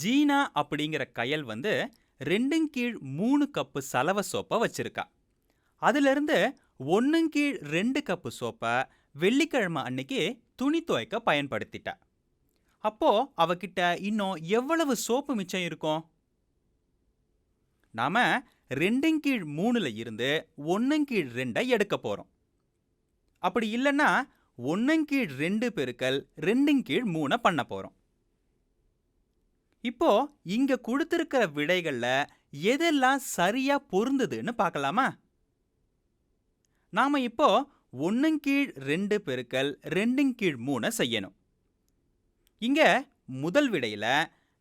ஜீனா அப்படிங்கிற கயல் வந்து ரெண்டும் கீழ் மூணு கப்பு சலவ சோப்பை வச்சிருக்கா. அதிலிருந்து ஒன்றும் கீழ் ரெண்டு கப்பு சோப்பை வெள்ளிக்கிழமை அன்னைக்கு துணி துவைக்க பயன்படுத்திட்டா. அப்போ அவகிட்ட இன்னும் எவ்வளவு சோப்பு மிச்சம் இருக்கும்? நாம ரெண்டும் கீழ் மூணுல இருந்து ஒன்றும் கீழ் ரெண்டை எடுக்க போறோம். அப்படி இல்லைன்னா ஒன்றும் கீழ் ரெண்டு பெருக்கல் ரெண்டும் கீழ் மூணை பண்ண போறோம். இப்போ இங்க கொடுத்திருக்கிற விடைகள்ல எதெல்லாம் சரியா பொருந்துதுன்னு பார்க்கலாமா? நாம இப்போ ஒன்னுங் கீழ் ரெண்டு பெருக்கல் ரெண்டும் கீழ் மூணை செய்யணும். இங்க முதல் விடையில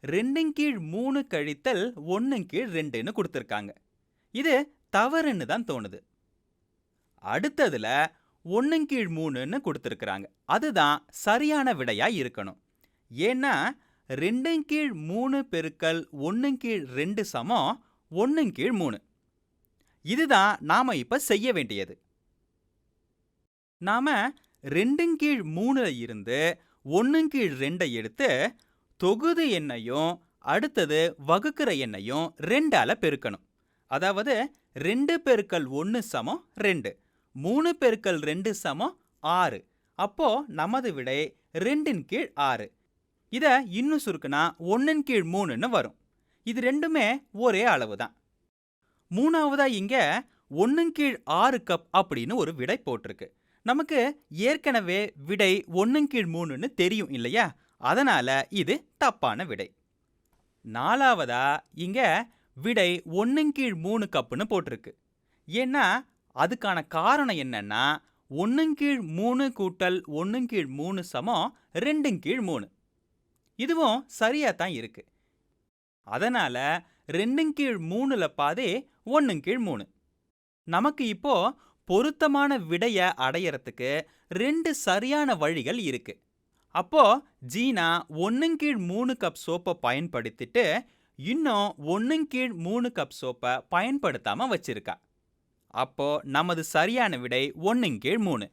ரெண்டும் கீழ் மூணு கழித்தல் ஒன்னுங் கீழ் ரெண்டுன்னு கொடுத்துருக்காங்க. இது தவறுன்னு தான் தோணுது. அடுத்ததுல ஒன்றும் கீழ் மூணுன்னு கொடுத்துருக்குறாங்க. அதுதான் சரியான விடையா இருக்கணும். ஏன்னா ரெண்டும் கீழ் மூணு பெருக்கல் ஒன்றும் கீழ் ரெண்டு சமம் ஒன்றும் கீழ் மூணு. இதுதான் நாம இப்ப செய்ய வேண்டியது. நாம ரெண்டும் கீழ் மூணுல இருந்து ஒன்றும் கீழ் ரெண்டை எடுத்து தொகுதி எண்ணையும் அடுத்தது வகுக்கிற எண்ணையும் ரெண்டால் பெருக்கணும். அதாவது ரெண்டு பெருக்கல் ஒன்று சமம் ரெண்டு. மூணு பெருக்கல் ரெண்டு சமம் ஆறு. அப்போ நமது விடை ரெண்டின் கீழ் ஆறு. இதை இன்னும் சுருக்குனா ஒன்றின் கீழ் மூணுன்னு வரும். இது ரெண்டுமே ஒரே அளவு தான் மூணாவதா இங்க ஒன்றின் கீழ் ஆறு கப் அப்படின்னு ஒரு விடை போட்டிருக்கு. நமக்கு ஏற்கனவே விடை ஒன்றின் கீழ் மூணுன்னு தெரியும் இல்லையா? அதனால இது தப்பான விடை. நாலாவதா இங்க விடை ஒன்றின் கீழ் மூணு கப்புன்னு போட்டிருக்கு. ஏன்னா அதுக்கான காரணம் என்னன்னா ஒன்றும் கீழ் மூணு கூட்டல் ஒன்றும் கீழ் மூணு சமம் ரெண்டும் கீழ் மூணு. இதுவும் சரியா தான் இருக்கு. அதனால ரெண்டும் கீழ் மூணுல பாதி ஒன்றும் கீழ் மூணு. நமக்கு இப்போ பொருத்தமான விடைய அடையறதுக்கு ரெண்டு சரியான வழிகள் இருக்கு. அப்போ ஜீனா ஒன்றும் கீழ் மூணு கப் சோப்பை பயன்படுத்திட்டு இன்னும் ஒன்றும் கீழ் மூணு கப் சோப்பை பயன்படுத்தாம வச்சிருக்கா. அப்போ நமது சரியான விடை ஒன்றும் கீழ் மூணு.